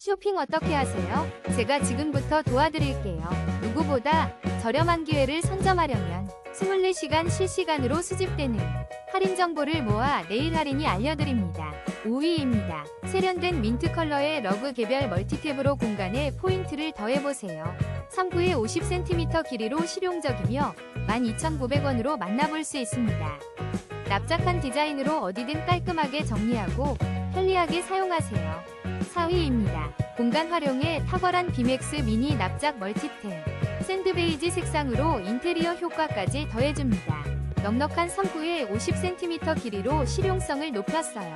쇼핑 어떻게 하세요? 제가 지금부터 도와드릴게요. 누구보다 저렴한 기회를 선점하려면 24시간 실시간으로 수집되는 할인 정보를 모아 내일 할인이 알려드립니다. 5위입니다. 세련된 민트 컬러의 러그 개별 멀티탭으로 공간에 포인트를 더해보세요. 3구의 50cm 길이로 실용적이며 12,900원으로 만나볼 수 있습니다. 납작한 디자인으로 어디든 깔끔하게 정리하고 편리하게 사용하세요. 4위입니다. 공간 활용에 탁월한 비맥스 미니 납작 멀티탭. 샌드베이지 색상으로 인테리어 효과까지 더해줍니다. 넉넉한 선구에 50cm 길이로 실용성을 높였어요.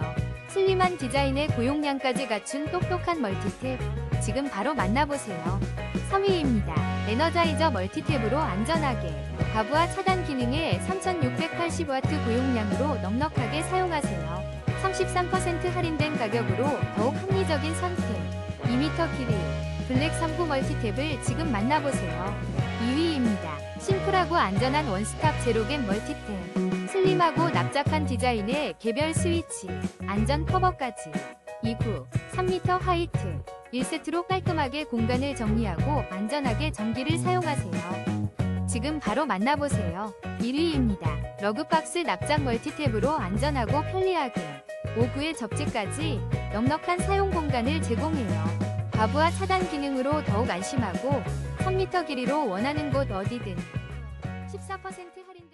슬림한 디자인에 고용량까지 갖춘 똑똑한 멀티탭. 지금 바로 만나보세요. 3위입니다. 에너자이저 멀티탭으로 안전하게 가부와 차단 기능에 3680W 고용량으로 넉넉하게 사용하세요. 33% 할인된 가격으로 더욱 합리적인 선택. 2m 길이 블랙 3구 멀티탭을 지금 만나보세요. 2위입니다. 심플하고 안전한 원스톱 제로겐 멀티탭. 슬림하고 납작한 디자인의 개별 스위치, 안전 커버까지. 2구 3m 화이트. 1세트로 깔끔하게 공간을 정리하고 안전하게 전기를 사용하세요. 지금 바로 만나보세요. 1위입니다. 러그박스 납작 멀티탭으로 안전하고 편리하게 5구의 접지까지 넉넉한 사용 공간을 제공해요. 과부하 차단 기능으로 더욱 안심하고 3m 길이로 원하는 곳 어디든 14% 할인